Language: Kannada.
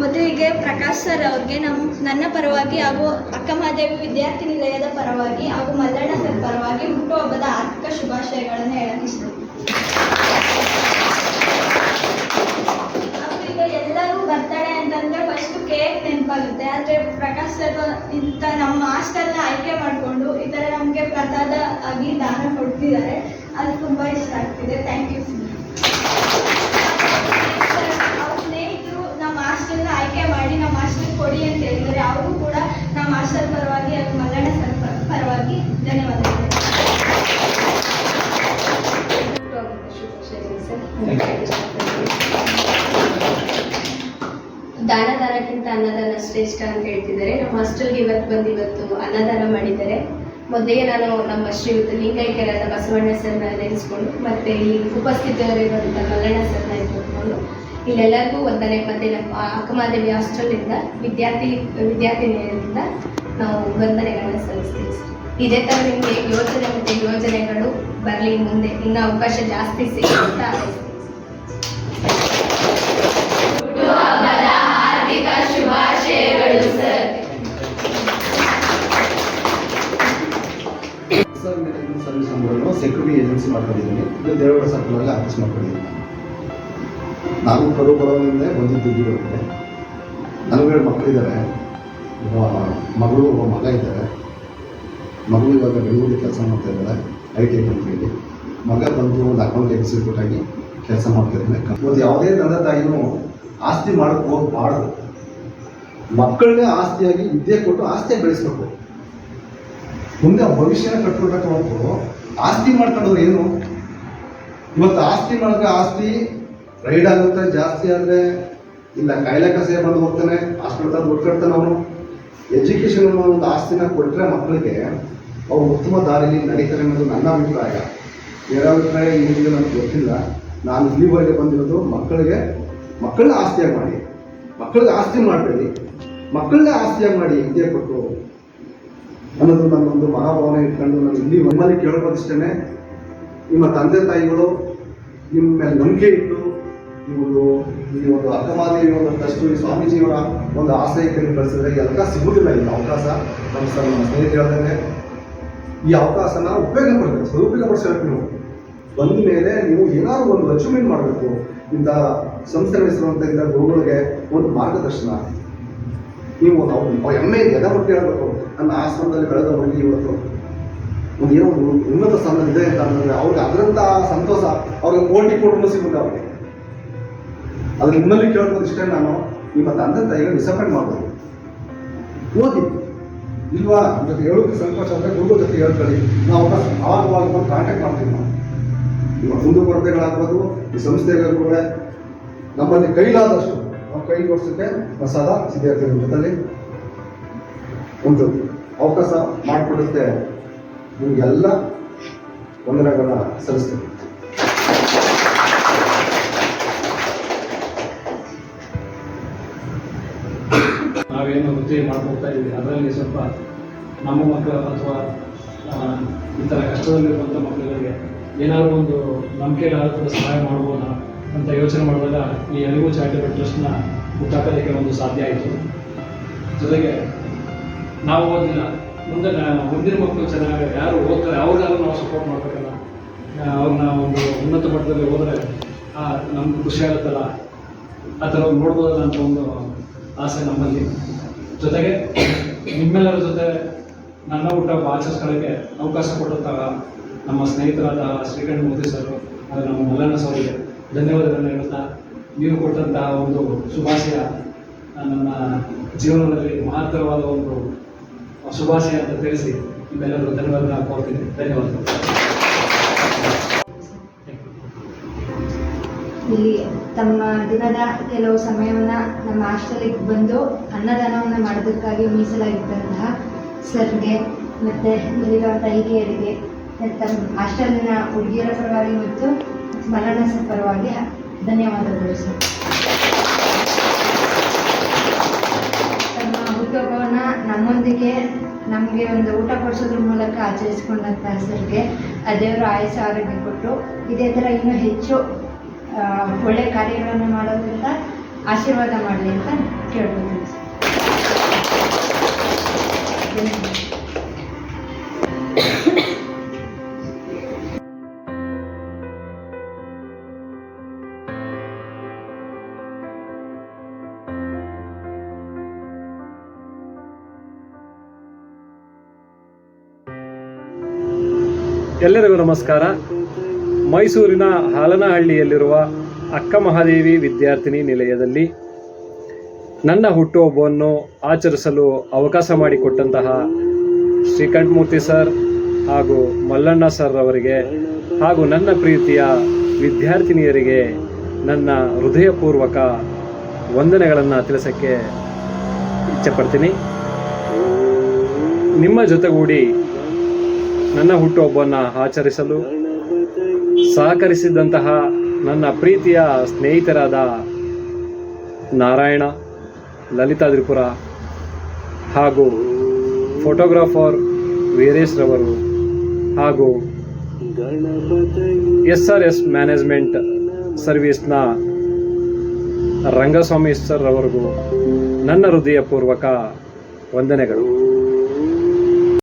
ಮೊದಲಿಗೆ ಪ್ರಕಾಶ್ ಸರ್ ಅವ್ರಿಗೆ ನಮ್ಮ, ನನ್ನ ಪರವಾಗಿ ಹಾಗೂ ಅಕ್ಕ ಮಹಾದೇವಿ ವಿದ್ಯಾರ್ಥಿ ನಿಲಯದ ಪರವಾಗಿ ಹಾಗೂ ಮಲ್ಲಣ್ಣ ಸರ್ ಪರವಾಗಿ ಹುಟ್ಟುಹಬ್ಬದ ಆರ್ಥಿಕ ಶುಭಾಶಯಗಳನ್ನು ಹೇಳಲು ಈಗ ಎಲ್ಲರೂ ಅಂತಂದ್ರೆ ಫಸ್ಟ್ ಕೇಕ್ ನೆನಪಾಗುತ್ತೆ. ಆದರೆ ಪ್ರಕಾಶ್ ಸರ್ ಇಂಥ ನಮ್ಮ ಹಾಸ್ಟೆಲ್ನ ಆಯ್ಕೆ ಮಾಡಿಕೊಂಡು ಈ ಥರ ನಮಗೆ ಪ್ರಸಾದ ಆಗಿ ದಾನ ಕೊಡ್ತಿದ್ದಾರೆ. ಅದು ತುಂಬ ಇಷ್ಟ ಆಗ್ತಿದೆ. ಥ್ಯಾಂಕ್ ಯು ಅವ್ರ ಸ್ನೇಹಿತರು ನಮ್ಮ ಹಾಸ್ಟೆಲ್ನ ಆಯ್ಕೆ ಮಾಡಿ ನಮ್ಮ ಹಾಸ್ಟೆಲ್ ಕೊಡಿ ಅಂತ ಹೇಳಿದ್ದಾರೆ ಅವರು ಕೂಡ ನಮ್ಮ ಹಾಸ್ಟೆಲ್ ಪರವಾಗಿ ಹಾಗೂ ಮಲ್ಲಣ್ಣ ಸರ್ ಪರ- ಪರವಾಗಿ ಧನ್ಯವಾದಗಳು ದಾನ ದಾನಕ್ಕಿಂತ ಅನ್ನದಾನ ಶ್ರೇಷ್ಠ ಅಂತ ಹೇಳ್ತಿದ್ದಾರೆ ನಮ್ಮ ಹಾಸ್ಟೆಲ್ಗೆ ಇವತ್ತು ಬಂದು ಇವತ್ತು ಅನ್ನದಾನ ಮಾಡಿದ್ದಾರೆ ಮೊದಲಿಗೆ ನಾನು ನಮ್ಮ ಶ್ರೀಯುತ ಲಿಂಗೈಕ್ಯರಾದ ಬಸವಣ್ಣ ಸರ್ನ ನೆನೆಸ್ಕೊಂಡು ಮತ್ತೆ ಇಲ್ಲಿ ಉಪಸ್ಥಿತರಿರುವಂಥ ಮಲ್ಲಣ್ಣ ಸರ್ನ ಇಟ್ಕೊಂಡು ಇಲ್ಲೆಲ್ಲರಿಗೂ ಒಂದನೇ ಮತ್ತೆ ನಮ್ಮ ಅಕ್ಕಮಾದೇವಿ ಹಾಸ್ಟೆಲ್ನಿಂದ ವಿದ್ಯಾರ್ಥಿ ವಿದ್ಯಾರ್ಥಿನಿಯರಿಂದ ನಾವು ವಂದನೆಗಳನ್ನ ಸಲ್ಲಿಸ್ತೀವಿ. ಇದೇ ಥರ ನಿಮಗೆ ಯೋಜನೆ ಮತ್ತು ಯೋಜನೆಗಳು ಬರಲಿ ಮುಂದೆ. ಇನ್ನೂ ಅವಕಾಶ ಜಾಸ್ತಿ ಸಿಗುತ್ತೆ. ಮಾಡ್ಕೊಂಡಿದ್ದೀನಿ. ನಾನು ದುಡ್ಡುಗಳಿಗೆ ನನಗೆ ಮಕ್ಕಳಿದ್ದಾರೆ. ಮಗಳು, ಒಬ್ಬ ಮಗ ಇದ್ದಾರೆ. ಮಗಳು ಇವಾಗ ಬೆಂಗಳೂರಲ್ಲಿ ಕೆಲಸ ಮಾಡ್ತಾ ಇದ್ದಾಳೆ ಐ ಟಿ ಕಂಪ್ನಿಯಲ್ಲಿ ಮಗ ಬಂದು ಒಂದು ಅಕೌಂಟ್ ಎಕ್ಸಿಕ್ಯೂಟ್ ಆಗಿ ಕೆಲಸ ಮಾಡ್ತಾ ಇದ್ದಾನೆ. ಒಂದು ಯಾವುದೇ ತಂದೆ ತಾಯಿನೂ ಆಸ್ತಿ ಮಾಡೋಕ್ಕೆ ಹೋಗಬಾರ್ದು. ಮಕ್ಕಳನ್ನೇ ಆಸ್ತಿಯಾಗಿ ವಿದ್ಯೆ ಕೊಟ್ಟು ಆಸ್ತಿಯಾಗಿ ಬೆಳೆಸ್ಬೇಕು. ಮುಂದೆ ಭವಿಷ್ಯನ ಕಟ್ಕೊಳ್ಬೇಕು ಆಸ್ತಿ ಮಾಡ್ಕೊಂಡ್ರೆ ಏನು? ಇವತ್ತು ಆಸ್ತಿ ಮಾಡಿದ್ರೆ ಆಸ್ತಿ, ರೈಡ್ ಆಗುತ್ತೆ, ಜಾಸ್ತಿ ಆದರೆ ಇಲ್ಲ, ಕಾಯಿಲೆ ಕಸೆ ಬಂದು ಹೋಗ್ತಾನೆ ಹಾಸ್ಪಿಟಲ್ ದುಡ್ಡು ಅವನು. ಎಜುಕೇಷನ್ ಅನ್ನೋ ಒಂದು ಆಸ್ತಿನ ಕೊಟ್ಟರೆ ಮಕ್ಕಳಿಗೆ ಅವ್ರು ಉತ್ತಮ ದಾರಿಯಲ್ಲಿ ನಡೀತಾರೆ ಅನ್ನೋದು ನನ್ನ ಅಭಿಪ್ರಾಯ. ಬೇರೆ ಅಭಿಪ್ರಾಯ ಏನಿದೆ ನನಗೆ ಗೊತ್ತಿಲ್ಲ. ನಾನು ಇಲ್ಲಿವರೆಗೆ ಬಂದಿರೋದು ಮಕ್ಕಳಿಗೆ, ಮಕ್ಕಳನ್ನ ಆಸ್ತಿಯಾಗಿ ಮಾಡಿ. ಮಕ್ಕಳಿಗೆ ಆಸ್ತಿ ಮಾಡಬೇಡಿ. ಮಕ್ಕಳನ್ನೇ ಆಸ್ತಿಯಾಗಿ ಮಾಡಿ ವಿದ್ಯೆ ಕೊಟ್ಟು ಅನ್ನೋದು ನನ್ನೊಂದು ಮಹಾಭಾವನೆ ಇಟ್ಕೊಂಡು ನಾನು ಇಲ್ಲಿ ನಿಮ್ಮಲ್ಲಿ ಕೇಳೋದಿಷ್ಟೇ ನಿಮ್ಮ ತಂದೆ ತಾಯಿಗಳು ನಿಮ್ಮ ಮೇಲೆ ನಂಬಿಕೆ ಇಟ್ಟು ಇವರು ಈ ಒಂದು ಅಕ್ಕಮಾದೇವಿ ಒಂದು ಟ್ರಸ್ಟ್ ಈ ಸ್ವಾಮೀಜಿಯವರ ಒಂದು ಆಶ್ರಯಕ್ಕೆ ಕಳಿಸಿದ್ರೆ ಎಲ್ಲ ಸಿಗುವುದಿಲ್ಲ, ಈ ಅವಕಾಶ. ನಮ್ಮ ಸರ್, ನಮ್ಮ ಸ್ನೇಹಿತರು ಹೇಳ್ದಂಗೆ ಈ ಅವಕಾಶನ ಉಪಯೋಗ ಪಡಬೇಕು ಸದುಪಯೋಗ ಪಡಿಸಬೇಕು ನೀವು. ಬಂದ ಮೇಲೆ ನೀವು ಏನಾದ್ರು ಒಂದು ಅಚೀವ್ಮೆಂಟ್ ಮಾಡಬೇಕು. ಇಂಥ ಸಂಸ್ಥೆ ನಡೆಸಿರುವಂಥ ಇಂಥ ಗುರುಗಳಿಗೆ ಒಂದು ಮಾರ್ಗದರ್ಶನ. ನೀವು ನಾವು ಹೆಮ್ಮೆ ಎದೆ ಬಗ್ಗೆ ಹೇಳ್ಬೇಕು. ನನ್ನ ಆಶ್ರಮದಲ್ಲಿ ಬೆಳೆದ ಹುಡುಗಿ ಇವತ್ತು. ಒಂದು ಏನೋ ಒಂದು ಉನ್ನತ ಸ್ಥಾನ ಇದೆ ಅಂತ ಅಂದ್ರೆ ಅವ್ರಿಗೆ ಅದರಂಥ ಸಂತೋಷ, ಅವ್ರಿಗೆ ಕೋಟಿ ಕೋಟಿ ಸಿಗುತ್ತೆ ಅವ್ರಿಗೆ. ಅದ್ರ ನಿಮ್ಮಲ್ಲಿ ಕೇಳೋದು ಇಷ್ಟೇ ನಾನು. ನಿಮ್ಮ ತಂದೆ ತಾಯಿಗೆ ಡಿಸಪಾಯಿಂಟ್ ಮಾಡ್ಬೋದು. ಓದಿ. ಇಲ್ವಾ? ಜೊತೆ ಹೇಳೋದಕ್ಕೆ ಸಂಕೋಚ ಅಂದರೆ ಗುರುಗಳ ಜೊತೆ ಹೇಳ್ಕೊಳ್ಳಿ. ನಾವು ಅವಕಾಶ ಬಂದು ಕಾಂಟ್ಯಾಕ್ಟ್ ಮಾಡ್ತೀವಿ ನಾವು. ನಿಮ್ಮ ಕುಂದು ಕೊರತೆಗಳಾಗ್ಬೋದು, ಈ ಸಂಸ್ಥೆಗಳು ಕೂಡ ನಮ್ಮಲ್ಲಿ ಕೈಲಾದಷ್ಟು ನಾವು ಕೈ ಜೋಡಿಸೋಕ್ಕೆ ಪ್ರಸಾದ ಸಿದ್ಧ ಜೊತೆಲಿ. ಒಂದು ಅವಕಾಶ ಮಾಡಿಕೊಡುತ್ತೆ. ನಿಮಗೆಲ್ಲ ವಂದನೆಗಳನ್ನ ಸಲ್ಲಿಸ್ತೀನಿ. ನಾವೇನು ವೃತ್ತಿ ಮಾಡ್ಕೊಳ್ತಾ ಇದ್ದೀವಿ. ಅದರಲ್ಲಿ ಸ್ವಲ್ಪ ನಮ್ಮ ಮಕ್ಕಳು ಅಥವಾ ಈ ಥರ ಕಷ್ಟದಲ್ಲಿರುವಂಥ ಮಕ್ಕಳಿಗೆ ಏನಾದರೂ ಒಂದು ನಂಬಿಕೆ ಕೂಡ ಸಹಾಯ ಮಾಡ್ಬೋದಾ ಅಂತ ಯೋಚನೆ ಮಾಡಿದಾಗ ಈ ಅರಿವು ಚಾರಿಟಬಲ್ ಟ್ರಸ್ಟ್ನ ಹುಟ್ಟಾಕೋದಕ್ಕೆ ಒಂದು ಸಾಧ್ಯ ಆಯಿತು. ಜೊತೆಗೆ ನಾವು ಓದಿಲ್ಲ. ಮುಂದೆ ಮುಂದಿನ ಮಕ್ಕಳು ಚೆನ್ನಾಗಿ ಯಾರು ಓದ್ತಾರೆ, ಅವ್ರಿಗಾದ್ರೂ ನಾವು ಸಪೋರ್ಟ್ ಮಾಡಬೇಕಲ್ಲ. ಅವ್ರನ್ನ ಒಂದು ಉನ್ನತ ಮಟ್ಟದಲ್ಲಿ ಹೋದರೆ ನಮ್ಗೆ ಖುಷಿ ಆಗುತ್ತಲ್ಲ? ಆ ಥರ ನೋಡ್ಬೋದಲ್ಲ ಅಂತ ಒಂದು ಆಸೆ ನಮ್ಮಲ್ಲಿ. ಜೊತೆಗೆ ನಿಮ್ಮೆಲ್ಲರ ಜೊತೆ ನನ್ನ ಊಟ ಆಚರಿಸ್ಕೊಳ್ಳೋಕ್ಕೆ ಅವಕಾಶ ಕೊಟ್ಟಂತಹ ನಮ್ಮ ಸ್ನೇಹಿತರಾದ ಶ್ರೀಕಂಠ ಮೋದಿ ಸರ್, ಹಾಗೂ ನಮ್ಮ ಮಲ್ಲಣ್ಣ ಸೌರಿಗೆ ಧನ್ಯವಾದಗಳನ್ನು ಹೇಳುತ್ತಾ ನೀವು ಕೊಟ್ಟಂತಹ ಒಂದು ಶುಭಾಶಯ ನನ್ನ ಜೀವನದಲ್ಲಿ ಮಹತ್ತರವಾದ ಒಂದು ಶುಭಾಶಯ ಅಂತ ತಿಳಿಸಿ ನಿಮ್ಮೆಲ್ಲರಿಗೂ ಧನ್ಯವಾದ ಕೋರ್ತೀನಿ. ಧನ್ಯವಾದಗಳು. ಇಲ್ಲಿ ತಮ್ಮ ದಿನದ ಕೆಲವು ಸಮಯವನ್ನು ನಮ್ಮ ಹಾಸ್ಟೆಲಿಗೆ ಬಂದು ಅನ್ನದಾನವನ್ನು ಮಾಡೋದಕ್ಕಾಗಿ ಮೀಸಲಾಗಿದ್ದಂತಹ ಸರ್ಗೆ ಮತ್ತು ಇಲ್ಲಿರುವಂಥ ಹಿರಿಯರಿಗೆ ತಮ್ಮ ಹಾಸ್ಟೆಲಿನ ಹುಡುಗಿಯರ ಪರವಾಗಿ ಮತ್ತು ಮರಣ ಪರವಾಗಿ ಧನ್ಯವಾದಗಳು ಸರ್. ತಮ್ಮ ಹುಟ್ಟುಹಬ್ಬವನ್ನು ನಮ್ಮೊಂದಿಗೆ ನಮಗೆ ಒಂದು ಊಟ ಕೊಡಿಸೋದ್ರ ಮೂಲಕ ಆಚರಿಸ್ಕೊಂಡಂಥ ಸರ್ಗೆ ಆ ದೇವರು ಆಯಸ್ಸು ಆರೋಗ್ಯ ಕೊಟ್ಟು ಇದೇ ಥರ ಇನ್ನೂ ಹೆಚ್ಚು ಒಳ್ಳೆ ಕಾರ್ಯಗಳನ್ನು ಮಾಡೋದ್ರಿಂದ ಆಶೀರ್ವಾದ ಮಾಡಲಿ ಅಂತ ಕೇಳ್ಕೊತೀನಿ. ಎಲ್ಲರಿಗೂ ನಮಸ್ಕಾರ. ಮೈಸೂರಿನ ಹಾಲನಹಳ್ಳಿಯಲ್ಲಿರುವ ಅಕ್ಕ ಮಹಾದೇವಿ ವಿದ್ಯಾರ್ಥಿನಿ ನಿಲಯದಲ್ಲಿ ನನ್ನ ಹುಟ್ಟುಹಬ್ಬವನ್ನು ಆಚರಿಸಲು ಅವಕಾಶ ಮಾಡಿಕೊಟ್ಟಂತಹ ಶ್ರೀಕಂಠಮೂರ್ತಿ ಸರ್ ಹಾಗೂ ಮಲ್ಲಣ್ಣ ಸರ್ ಅವರಿಗೆ ಹಾಗೂ ನನ್ನ ಪ್ರೀತಿಯ ವಿದ್ಯಾರ್ಥಿನಿಯರಿಗೆ ನನ್ನ ಹೃದಯಪೂರ್ವಕ ವಂದನೆಗಳನ್ನು ತಿಳಿಸೋಕ್ಕೆ ಇಚ್ಛೆಪಡ್ತೀನಿ. ನಿಮ್ಮ ಜೊತೆಗೂಡಿ ನನ್ನ ಹುಟ್ಟುಹಬ್ಬವನ್ನು ಆಚರಿಸಲು ಸಹಕರಿಸಿದಂತಹ ನನ್ನ ಪ್ರೀತಿಯ ಸ್ನೇಹಿತರಾದ ನಾರಾಯಣ, ಲಲಿತಾ ತ್ರಿಪುರ ಹಾಗೂ ಫೋಟೋಗ್ರಾಫರ್ ವೀರೇಶ್ ರವರು ಹಾಗೂ ಎಸ್ ಆರ್ ಎಸ್ ಮ್ಯಾನೇಜ್ಮೆಂಟ್ ಸರ್ವಿಸ್ನ ರಂಗಸ್ವಾಮಿ ಸರ್ ಅವರಿಗೂ ನನ್ನ ಹೃದಯಪೂರ್ವಕ ವಂದನೆಗಳು.